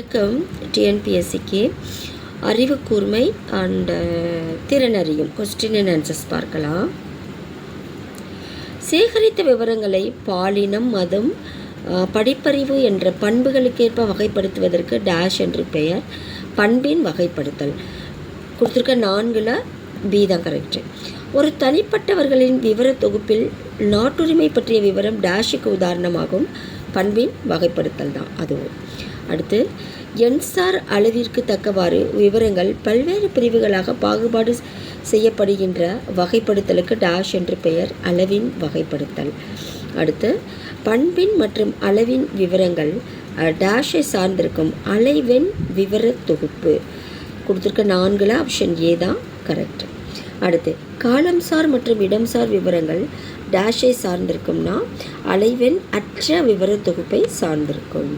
வணக்கம். டிஎன்பிஎஸ்சிக்கு அறிவு கூர்மை அண்ட் uh, திறனறியும். கொஸ்டின் அண்ட் ஆன்சர்ஸ் பார்க்கலாம். சேகரித்த விவரங்களை பாலினம் மதம் uh, படிப்பறிவு என்ற பண்புகளுக்கேற்ப வகைப்படுத்துவதற்கு டேஷ் என்று பெயர். பண்பின் வகைப்படுத்தல். கொடுத்துருக்க நான்கில் பி தான் கரெக்டு ஒரு தனிப்பட்டவர்களின் விவர தொகுப்பில் நாட்டுரிமை பற்றிய விவரம் டேஷுக்கு உதாரணமாகும். பண்பின் வகைப்படுத்தல் தான் அதுவும். அடுத்து என்சார் அளவிற்கு தக்கவாறு விவரங்கள் பல்வேறு பிரிவுகளாக பாகுபாடு செய்யப்படுகின்ற வகைப்படுத்தலுக்கு டாஷ் என்று பெயர் அளவின் வகைப்படுத்தல். அடுத்து பண்பின் மற்றும் அளவின் விவரங்கள் டேஷை சார்ந்திருக்கும் அலைவெண் விவர தொகுப்பு. கொடுத்துருக்க நான்கில் ஆப்ஷன் ஏ தான் கரெக்ட் அடுத்து காலம்சார் மற்றும் இடம்சார் விவரங்கள் டேஷை சார்ந்திருக்கும்னா அலைவெண் அற்ற விவர தொகுப்பை சார்ந்திருக்கும்.